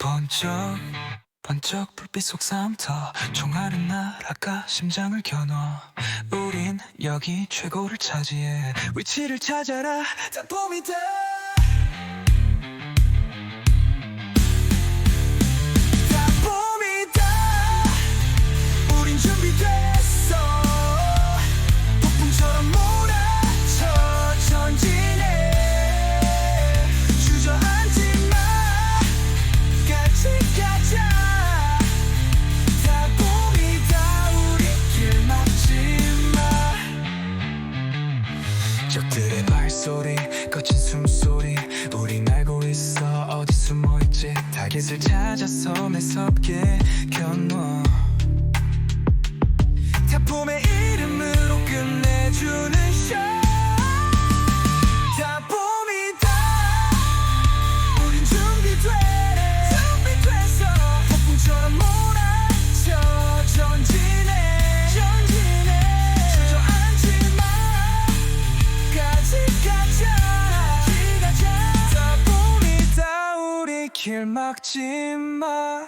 번쩍 번쩍 불빛 속 삼터 총알은 날아가 심장을 겨눠. 우린 여기 최고를 차지해. 위치를 찾아라. 단품이다 단품이다 적들의 발소리 거친 숨소리. 우린 알고 있어. 어디 숨어있지? 타깃을 찾아서 매섭게 겨눠 길 막지 마